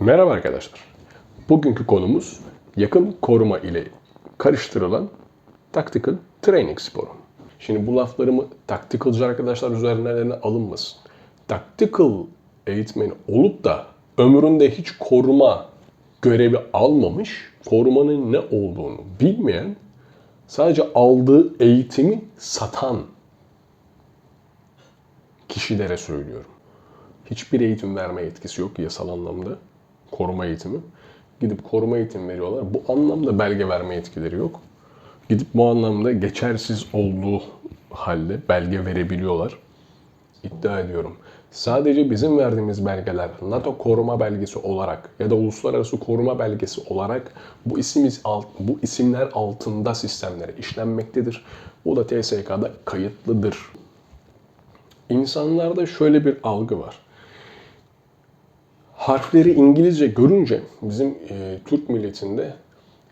Merhaba arkadaşlar. Bugünkü konumuz yakın koruma ile karıştırılan tactical training sporu. Şimdi bu laflarımı tacticalcı arkadaşlar üzerlerine alınmasın. Tactical eğitmeni olup da ömründe hiç koruma görevi almamış, korumanın ne olduğunu bilmeyen, sadece aldığı eğitimi satan kişilere söylüyorum. Hiçbir eğitim verme yetkisi yok yasal anlamda. Koruma eğitimi. Gidip koruma eğitimi veriyorlar. Bu anlamda belge verme yetkileri yok. Gidip bu anlamda geçersiz olduğu halde belge verebiliyorlar. İddia ediyorum. Sadece bizim verdiğimiz belgeler NATO koruma belgesi olarak ya da uluslararası koruma belgesi olarak bu isimiz alt, bu isimler altında sistemlere işlenmektedir. Bu da TSK'da kayıtlıdır. İnsanlarda şöyle bir algı var. Harfleri İngilizce görünce bizim e, Türk milletinde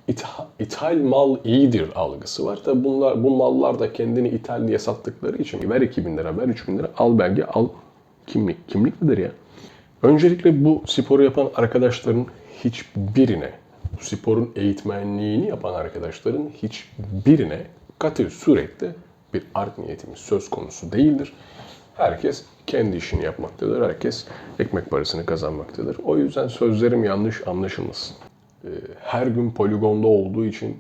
itha- ithal mal iyidir algısı var. Tabi bunlar bu mallar da kendini ithal diye sattıkları için ver 2000 lira, ver 3000 lira, al belge, al kimlik. Kimlik nedir ya? Öncelikle bu sporu yapan arkadaşların hiçbirine, bu sporun eğitmenliğini yapan arkadaşların hiçbirine katı surette bir art niyetimiz söz konusu değildir. Herkes kendi işini yapmaktadır. Herkes ekmek parasını kazanmaktadır. O yüzden sözlerim yanlış anlaşılmasın. Ee, Her gün poligonda olduğu için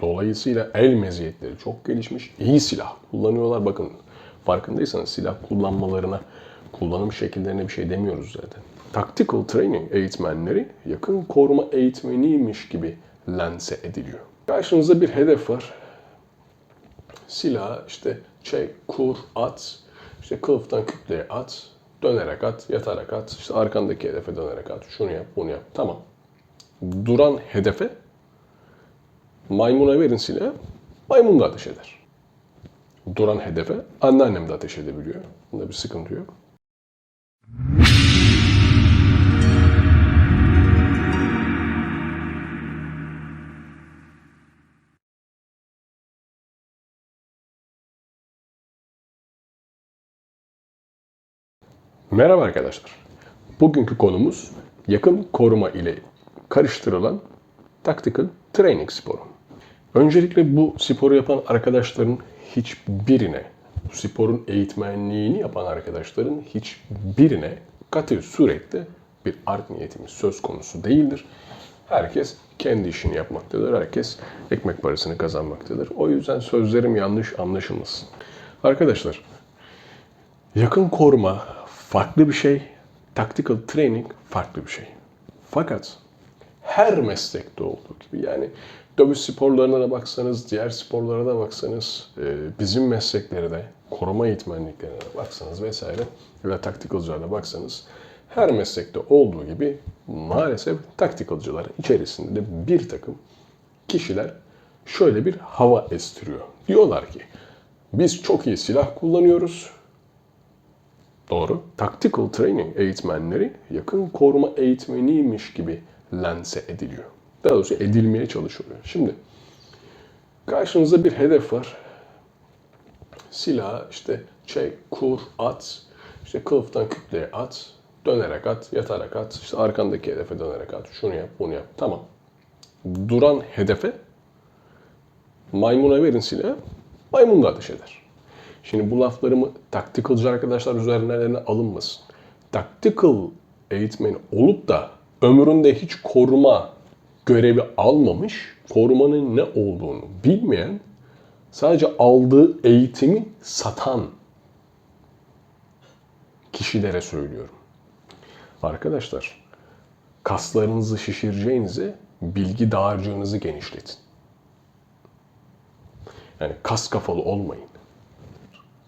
dolayısıyla el meziyetleri çok gelişmiş. İyi silah kullanıyorlar. Bakın farkındaysanız silah kullanmalarına, kullanım şekillerine bir şey demiyoruz zaten. Tactical training eğitmenleri yakın koruma eğitmeniymiş gibi lanse ediliyor. Karşınızda bir hedef var silah işte çek, kur, at, işte kılıftan kütleye at, dönerek at, yatarak at, işte arkandaki hedefe dönerek at, şunu yap, bunu yap. Tamam. Duran hedefe maymuna verin silahı, maymun da ateş eder. Duran hedefe anneannem de ateş edebiliyor. Bunda bir sıkıntı yok. Merhaba arkadaşlar. Bugünkü konumuz yakın koruma ile karıştırılan tactical training sporu. Öncelikle bu sporu yapan arkadaşların hiçbirine, bu sporun eğitmenliğini yapan arkadaşların hiçbirine katı surette bir art niyetimiz söz konusu değildir. Herkes kendi işini yapmaktadır. Herkes ekmek parasını kazanmaktadır. O yüzden sözlerim yanlış anlaşılmasın. Arkadaşlar, Yakın koruma farklı bir şey, tactical training farklı bir şey. Fakat her meslekte olduğu gibi yani dövüş sporlarına da baksanız, diğer sporlara da baksanız, e, bizim mesleklere de, koruma eğitmenliklerine de baksanız vesaire ve tacticalcılara da baksanız her meslekte olduğu gibi maalesef tacticalcılar içerisinde de bir takım kişiler şöyle bir hava estiriyor. Diyorlar ki biz çok iyi silah kullanıyoruz, Doğru. Tactical training eğitmenleri yakın koruma eğitmeniymiş gibi lanse ediliyor. Daha doğrusu edilmeye çalışılıyor. Şimdi karşınızda bir hedef var. Silah işte çek, kur, at, işte kılıftan kütleye at, dönerek at, yatarak at, işte arkandaki hedefe dönerek at, şunu yap, bunu yap. Tamam. Duran hedefe maymuna verin silahı, maymun da ateş eder. Şimdi bu laflarımı tacticalcı arkadaşlar üzerlerine alınmasın. Tactical eğitmeni olup da ömründe hiç koruma görevi almamış, korumanın ne olduğunu bilmeyen, sadece aldığı eğitimi satan kişilere söylüyorum. Arkadaşlar, kaslarınızı şişireceğinize bilgi dağarcığınızı genişletin. Yani kas kafalı olmayın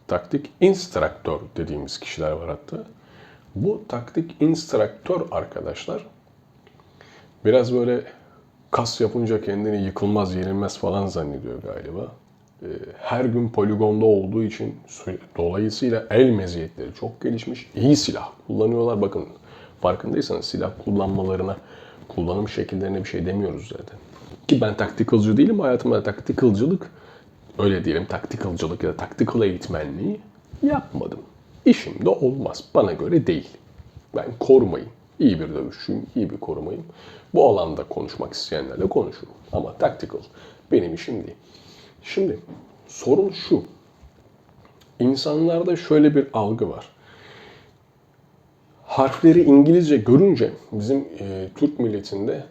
taktik instruktör dediğimiz kişiler var hatta. Bu taktik instruktör arkadaşlar biraz böyle kas yapınca kendini yıkılmaz, yenilmez falan zannediyor galiba. Ee, Her gün poligonda olduğu için dolayısıyla el meziyetleri çok gelişmiş. İyi silah kullanıyorlar. Bakın farkındaysanız silah kullanmalarına, kullanım şekillerine bir şey demiyoruz zaten. Ki ben taktikalcı değilim. Hayatımda taktikalcılık öyle diyelim taktikalcılık ya da taktikal eğitmenliği yapmadım. İşim de olmaz. Bana göre değil. Ben korumayım. İyi bir dövüşçüyüm, iyi bir korumayım. Bu alanda konuşmak isteyenlerle konuşurum. Ama tactical benim işim değil. Şimdi sorun şu. İnsanlarda şöyle bir algı var. Harfleri İngilizce görünce bizim e, Türk milletinde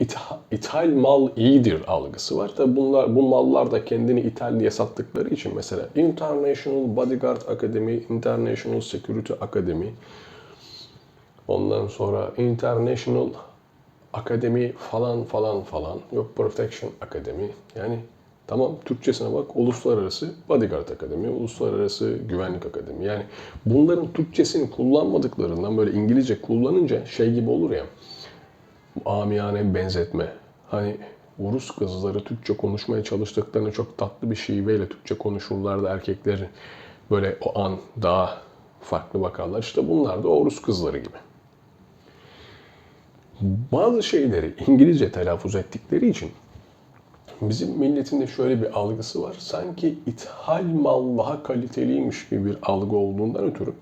itha- ithal mal iyidir algısı var. Tabi bunlar bu mallar da kendini ithal diye sattıkları için mesela International Bodyguard Academy, International Security Academy, ondan sonra International Academy falan falan falan, yok Protection Academy. Yani tamam Türkçesine bak Uluslararası Bodyguard Akademi, Uluslararası Güvenlik Akademi. Yani bunların Türkçesini kullanmadıklarından böyle İngilizce kullanınca şey gibi olur ya amiyane benzetme. Hani Rus kızları Türkçe konuşmaya çalıştıklarında çok tatlı bir şiveyle Türkçe konuşurlardı erkekler böyle o an daha farklı bakarlar. İşte bunlar da o Rus kızları gibi. Bazı şeyleri İngilizce telaffuz ettikleri için bizim milletin de şöyle bir algısı var. Sanki ithal mal daha kaliteliymiş gibi bir algı olduğundan ötürü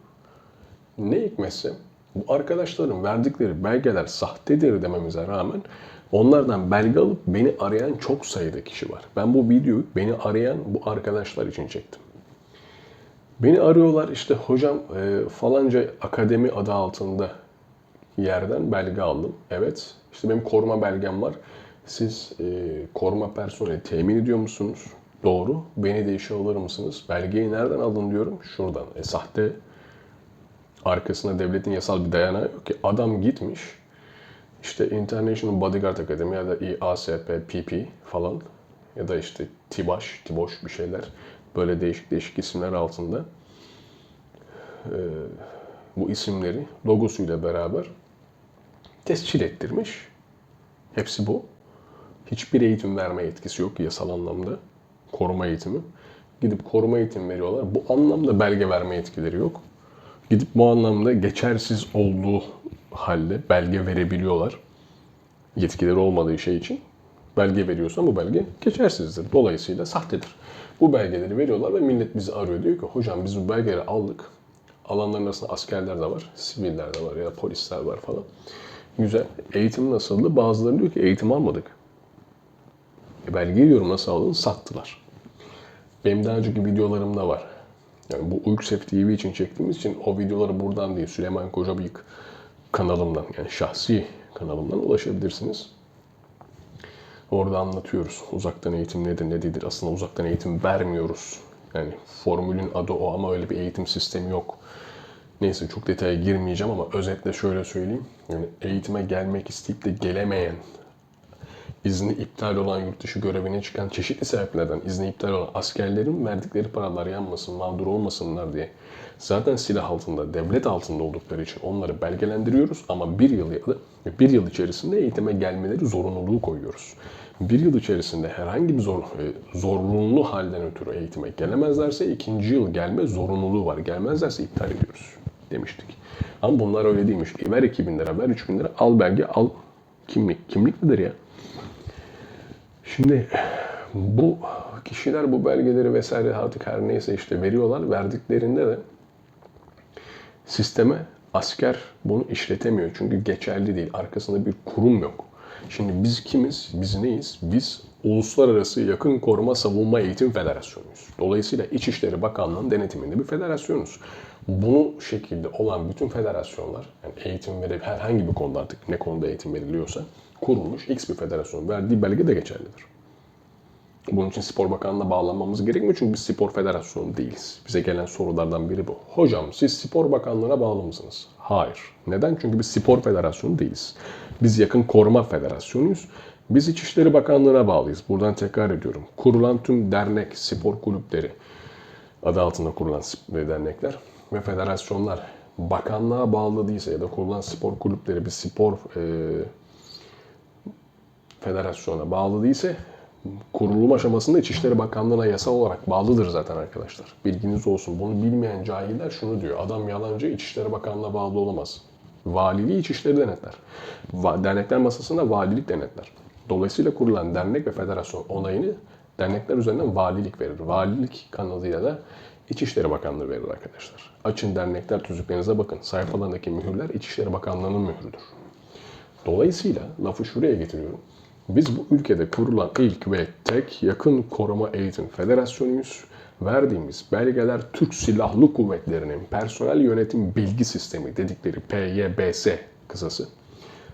ne hikmetse bu arkadaşların verdikleri belgeler sahtedir dememize rağmen onlardan belge alıp beni arayan çok sayıda kişi var. Ben bu videoyu beni arayan bu arkadaşlar için çektim. Beni arıyorlar işte hocam e, falanca akademi adı altında yerden belge aldım. Evet işte benim koruma belgem var. Siz e, koruma personeli temin ediyor musunuz? Doğru. Beni de işe alır mısınız? Belgeyi nereden aldın diyorum. Şuradan. E, sahte arkasında devletin yasal bir dayanağı yok ki. Adam gitmiş işte International Bodyguard Academy ya da IASP, PP falan ya da işte TİBAŞ, TİBOŞ bir şeyler böyle değişik değişik isimler altında e, bu isimleri logosuyla beraber tescil ettirmiş. Hepsi bu. Hiçbir eğitim verme yetkisi yok yasal anlamda. Koruma eğitimi. Gidip koruma eğitimi veriyorlar. Bu anlamda belge verme yetkileri yok. Gidip bu anlamda geçersiz olduğu halde belge verebiliyorlar. Yetkileri olmadığı şey için. Belge veriyorsan bu belge geçersizdir. Dolayısıyla sahtedir. Bu belgeleri veriyorlar ve millet bizi arıyor. Diyor ki hocam biz bu belgeleri aldık. Alanların arasında askerler de var, siviller de var ya da polisler var falan. Güzel. Eğitim nasıldı? Bazıları diyor ki eğitim almadık. E belgeyi diyorum nasıl aldın? Sattılar. Benim daha önceki videolarımda var. Yani bu Uyksef TV için çektiğimiz için o videoları buradan değil Süleyman Kocabıyık kanalımdan yani şahsi kanalımdan ulaşabilirsiniz. Orada anlatıyoruz. Uzaktan eğitim nedir, ne değildir. Aslında uzaktan eğitim vermiyoruz. Yani formülün adı o ama öyle bir eğitim sistemi yok. Neyse çok detaya girmeyeceğim ama özetle şöyle söyleyeyim. Yani eğitime gelmek isteyip de gelemeyen, izni iptal olan yurt dışı görevine çıkan çeşitli sebeplerden izni iptal olan askerlerin verdikleri paralar yanmasın, mağdur olmasınlar diye zaten silah altında, devlet altında oldukları için onları belgelendiriyoruz ama bir yıl bir yıl içerisinde eğitime gelmeleri zorunluluğu koyuyoruz. Bir yıl içerisinde herhangi bir zor, e, zorunlu halden ötürü eğitime gelemezlerse ikinci yıl gelme zorunluluğu var. Gelmezlerse iptal ediyoruz demiştik. Ama bunlar öyle değilmiş. Ver 2000 lira, ver 3000 lira, al belge, al kimlik. Kimlik nedir ya? Şimdi bu kişiler bu belgeleri vesaire artık her neyse işte veriyorlar. Verdiklerinde de sisteme asker bunu işletemiyor. Çünkü geçerli değil. Arkasında bir kurum yok. Şimdi biz kimiz? Biz neyiz? Biz Uluslararası Yakın Koruma Savunma Eğitim Federasyonuyuz. Dolayısıyla İçişleri Bakanlığı'nın denetiminde bir federasyonuz. Bu şekilde olan bütün federasyonlar, yani eğitim verip herhangi bir konuda artık ne konuda eğitim veriliyorsa kurulmuş X bir federasyon verdiği belge de geçerlidir. Bunun için Spor Bakanlığı'na bağlanmamız gerekmiyor çünkü biz spor federasyonu değiliz. Bize gelen sorulardan biri bu. Hocam siz Spor Bakanlığı'na bağlı mısınız? Hayır. Neden? Çünkü biz spor federasyonu değiliz. Biz yakın koruma federasyonuyuz. Biz İçişleri Bakanlığı'na bağlıyız. Buradan tekrar ediyorum. Kurulan tüm dernek, spor kulüpleri, adı altında kurulan dernekler ve federasyonlar bakanlığa bağlı değilse ya da kurulan spor kulüpleri bir spor e, federasyona bağlı değilse kurulum aşamasında İçişleri Bakanlığı'na yasal olarak bağlıdır zaten arkadaşlar. Bilginiz olsun. Bunu bilmeyen cahiller şunu diyor. Adam yalancı İçişleri Bakanlığı'na bağlı olamaz. Valiliği İçişleri denetler. Dernekler masasında valilik denetler. Dolayısıyla kurulan dernek ve federasyon onayını dernekler üzerinden valilik verir. Valilik kanalıyla da İçişleri Bakanlığı verir arkadaşlar. Açın dernekler tüzüklerinize bakın. Sayfalarındaki mühürler İçişleri Bakanlığı'nın mührüdür. Dolayısıyla lafı şuraya getiriyorum. Biz bu ülkede kurulan ilk ve tek yakın koruma eğitim federasyonuyuz. Verdiğimiz belgeler Türk Silahlı Kuvvetleri'nin personel yönetim bilgi sistemi dedikleri PYBS kısası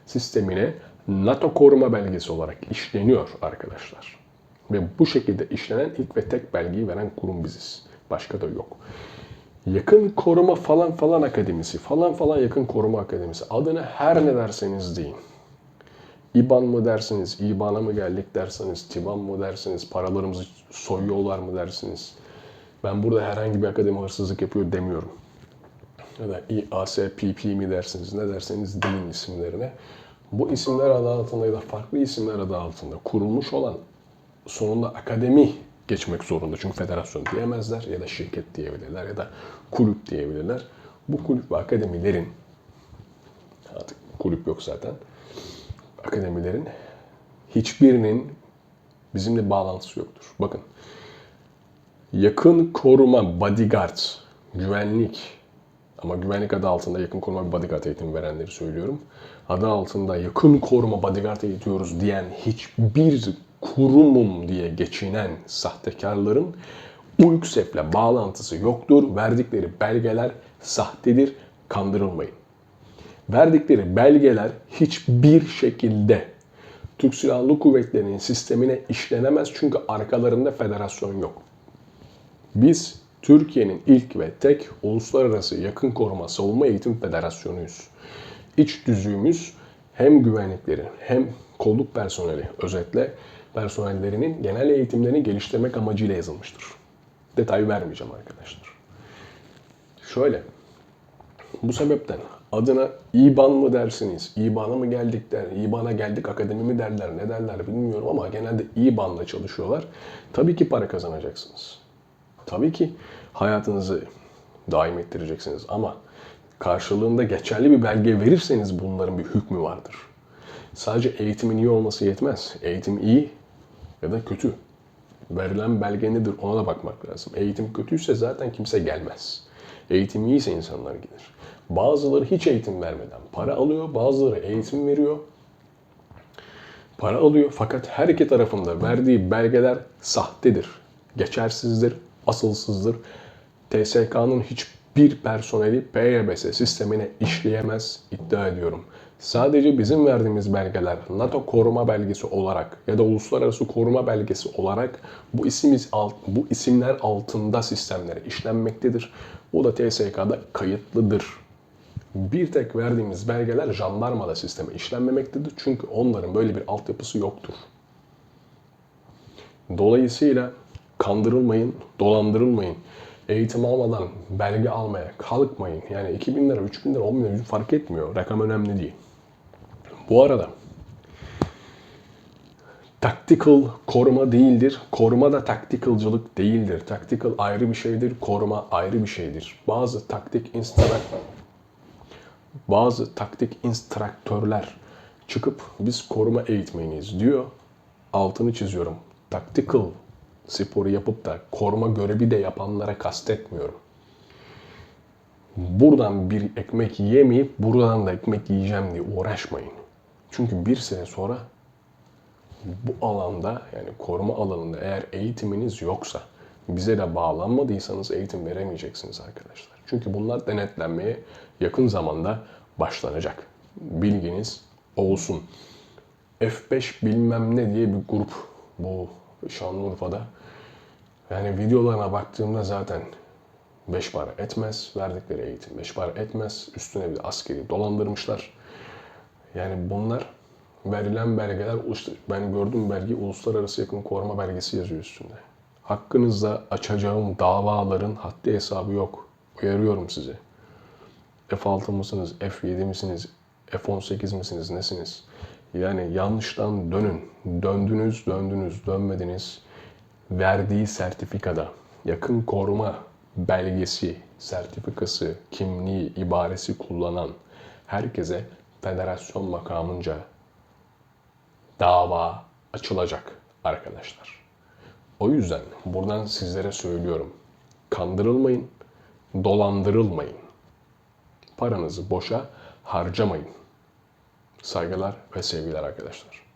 sistemine NATO koruma belgesi olarak işleniyor arkadaşlar. Ve bu şekilde işlenen ilk ve tek belgeyi veren kurum biziz. Başka da yok. Yakın Koruma falan falan akademisi, falan falan yakın koruma akademisi. Adını her ne derseniz deyin. İban mı dersiniz, İban'a mı geldik derseniz, Tiban mı dersiniz, paralarımızı soyuyorlar mı dersiniz. Ben burada herhangi bir akademi hırsızlık yapıyor demiyorum. Ya da İASPP mi dersiniz, ne derseniz deyin isimlerine. Bu isimler adı altında ya da farklı isimler adı altında kurulmuş olan sonunda akademi geçmek zorunda. Çünkü federasyon diyemezler ya da şirket diyebilirler ya da kulüp diyebilirler. Bu kulüp ve akademilerin artık kulüp yok zaten. Akademilerin hiçbirinin bizimle bağlantısı yoktur. Bakın yakın koruma bodyguard, güvenlik ama güvenlik adı altında yakın koruma bodyguard eğitimi verenleri söylüyorum. Adı altında yakın koruma bodyguard eğitiyoruz diyen hiçbir kurumum diye geçinen sahtekarların UYKSEP'le bağlantısı yoktur. Verdikleri belgeler sahtedir. Kandırılmayın. Verdikleri belgeler hiçbir şekilde Türk Silahlı Kuvvetleri'nin sistemine işlenemez çünkü arkalarında federasyon yok. Biz Türkiye'nin ilk ve tek uluslararası yakın koruma savunma eğitim federasyonuyuz. İç düzüğümüz hem güvenlikleri hem kolluk personeli özetle personellerinin genel eğitimlerini geliştirmek amacıyla yazılmıştır. Detay vermeyeceğim arkadaşlar. Şöyle, bu sebepten adına İBAN mı dersiniz, İBAN'a mı geldik der, İBAN'a geldik akademi mi derler, ne derler bilmiyorum ama genelde İBAN'la çalışıyorlar. Tabii ki para kazanacaksınız. Tabii ki hayatınızı daim ettireceksiniz ama karşılığında geçerli bir belge verirseniz bunların bir hükmü vardır. Sadece eğitimin iyi olması yetmez. Eğitim iyi ya da kötü. Verilen belge nedir ona da bakmak lazım. Eğitim kötüyse zaten kimse gelmez. Eğitim iyiyse insanlar gelir. Bazıları hiç eğitim vermeden para alıyor, bazıları eğitim veriyor. Para alıyor fakat her iki tarafında verdiği belgeler sahtedir, geçersizdir, asılsızdır. TSK'nın hiçbir personeli PYBS sistemine işleyemez iddia ediyorum. Sadece bizim verdiğimiz belgeler NATO koruma belgesi olarak ya da uluslararası koruma belgesi olarak bu isimiz alt, bu isimler altında sistemlere işlenmektedir. O da TSK'da kayıtlıdır. Bir tek verdiğimiz belgeler jandarmada sisteme işlenmemektedir. Çünkü onların böyle bir altyapısı yoktur. Dolayısıyla kandırılmayın, dolandırılmayın. Eğitim almadan belge almaya kalkmayın. Yani 2000 lira, 3000 lira, 10 bin lira fark etmiyor. Rakam önemli değil. Bu arada tactical koruma değildir. Koruma da tacticalcılık değildir. Tactical ayrı bir şeydir, koruma ayrı bir şeydir. Bazı taktik instrak bazı taktik instraktörler çıkıp biz koruma eğitmeniyiz diyor. Altını çiziyorum. Tactical sporu yapıp da koruma görevi de yapanlara kastetmiyorum. Buradan bir ekmek yemeyip buradan da ekmek yiyeceğim diye uğraşmayın. Çünkü bir sene sonra bu alanda yani koruma alanında eğer eğitiminiz yoksa bize de bağlanmadıysanız eğitim veremeyeceksiniz arkadaşlar. Çünkü bunlar denetlenmeye yakın zamanda başlanacak. Bilginiz olsun. F5 bilmem ne diye bir grup bu Şanlıurfa'da. Yani videolarına baktığımda zaten 5 para etmez. Verdikleri eğitim 5 para etmez. Üstüne bir askeri dolandırmışlar. Yani bunlar verilen belgeler, ben gördüm belge uluslararası yakın koruma belgesi yazıyor üstünde. Hakkınızda açacağım davaların haddi hesabı yok. Uyarıyorum sizi. F6 mısınız, F7 misiniz, F18 misiniz, nesiniz? Yani yanlıştan dönün. Döndünüz, döndünüz, dönmediniz. Verdiği sertifikada yakın koruma belgesi, sertifikası, kimliği, ibaresi kullanan herkese federasyon makamınca dava açılacak arkadaşlar. O yüzden buradan sizlere söylüyorum. kandırılmayın, dolandırılmayın. Paranızı boşa harcamayın. Saygılar ve sevgiler arkadaşlar.